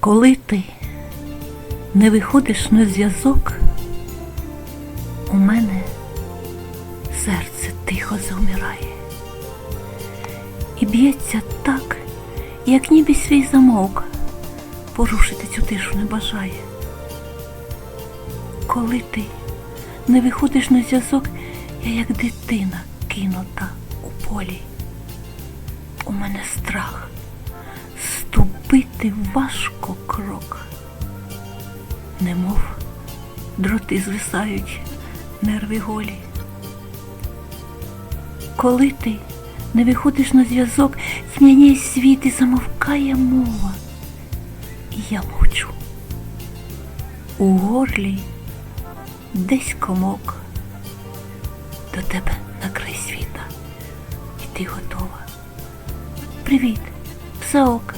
Коли ти не виходиш на зв'язок, у мене серце тихо завмирає і б'ється так, як ніби свій замовк порушити цю тишу не бажає. Коли ти не виходиш на зв'язок, я як дитина кинута у полі. У мене страх ступити важко крок, немов дроти звисають, нерви голі. Коли ти не виходиш на зв'язок, тьмяніє світ і замовкає мова. І я мовчу. У горлі десь комок. До тебе на край світа. І ти готова. Привіт, все ок.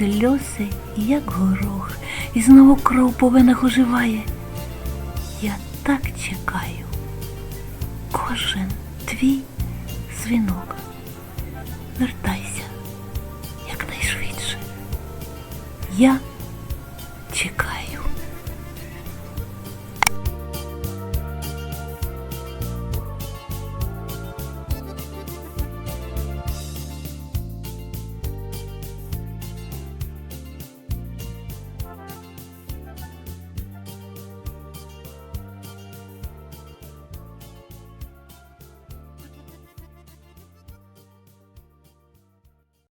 Сльози, як горох, і знову кров по венах оживає. Я так чекаю. Кожен твій дзвінок. Вертайся якнайшвидше. Я чекаю.